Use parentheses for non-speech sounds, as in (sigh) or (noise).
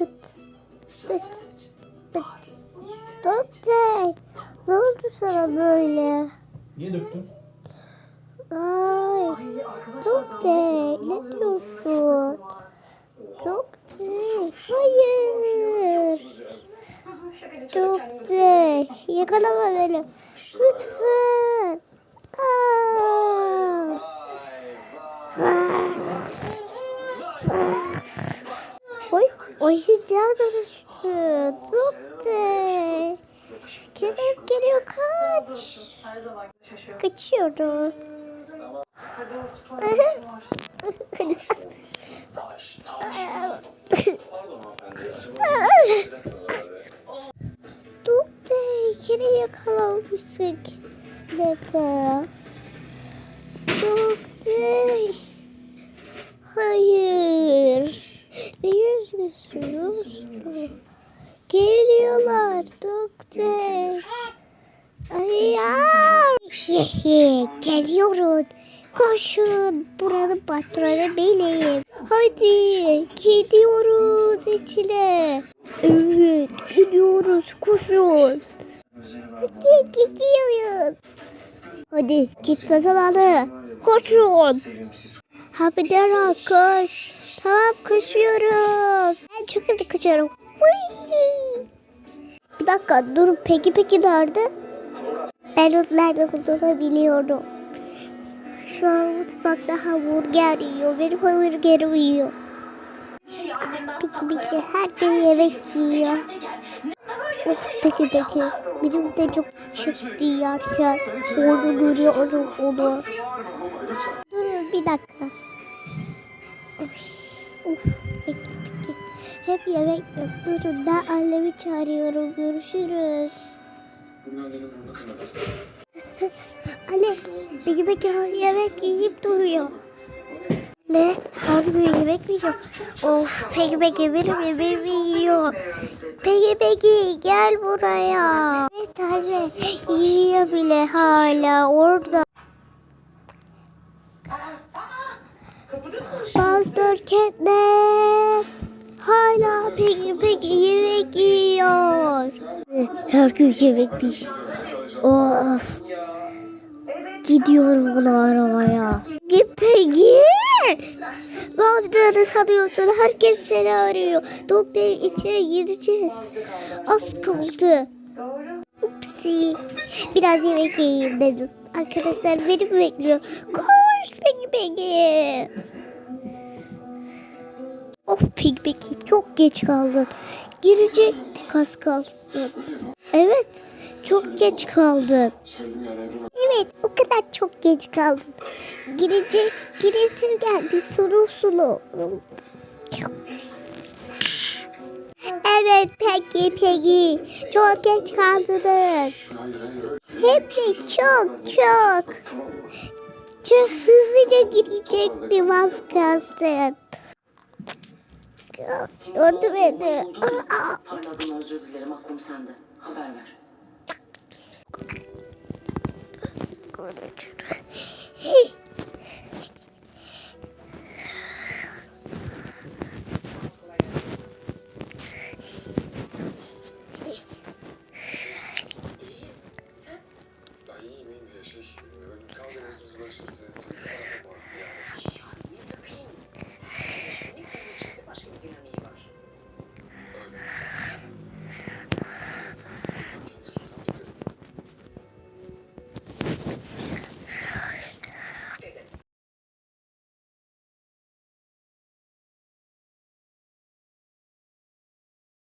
Pıt. Pıt. Pıt. Doktor. Ne oldu sana böyle? Niye döktün? Ay. Doktor. Ne diyorsun? Doktor. Hayır. Doktor. Yakalama beni. Lütfen. Aa. Oy, oyuncağa dönüştü. Doktor. Kerem geliyor kaç. Kaçıyorum. (laughs) Doktor, yine yakalamışsın. Neden? Doktor. Hayır. Ne yüzüyorsunuz? Geliyorlar doktor. Hayır. Geliyoruz. Koşun. Buranın patronu benim. Hadi gidiyoruz içine. Evet gidiyoruz. Koşun. Hadi gidiyoruz. Hadi gitme zamanı. Koşun. Hadi Dera koş. Tamam koşuyorum. Ben çok hızlı koşuyorum. Whee! Dakika dur peki peki nerede? Ben onu nerede olduğunu biliyorum. Şu an mutfakta hamburger yiyor. Benim hamburgerim yiyor. Peki peki her gün yemek yiyor. Of peki peki. Benim de çok çıktı yerken. Onu görüyorum onu. Durun bir dakika. Of, of peki. Hep yemek yok. Durun ben annemi çağırıyorum. Görüşürüz. (laughs) Anne peki peki yemek yiyip duruyor. Ne? Gün yemek mi yiyor? Of peki peki benim yemeğimi yiyor. Peki peki gel buraya. Evet anne yiyor bile hala orada. Catnap hala peki peki yemek yiyor. Her gün yemek yiyor. Of. Gidiyorum bunu aramaya. Peki. Ne yaptığını sanıyorsun? Herkes seni arıyor. Doktor içeri gireceğiz. Az kaldı. Upsi. Biraz yemek yiyeyim dedim. Arkadaşlar beni bekliyor. Koş peki peki. Peki çok geç kaldın. Girecektik az kalsın. Evet çok geç kaldın. Evet o kadar çok geç kaldın. Girecek giresin geldi sulu sulu. Evet peki peki çok geç kaldınız. Hep de çok çok. Çok hızlıca girecektim az kalsın. Edin. Aa, Pardon özür dilerim aklım sende. Haber ver.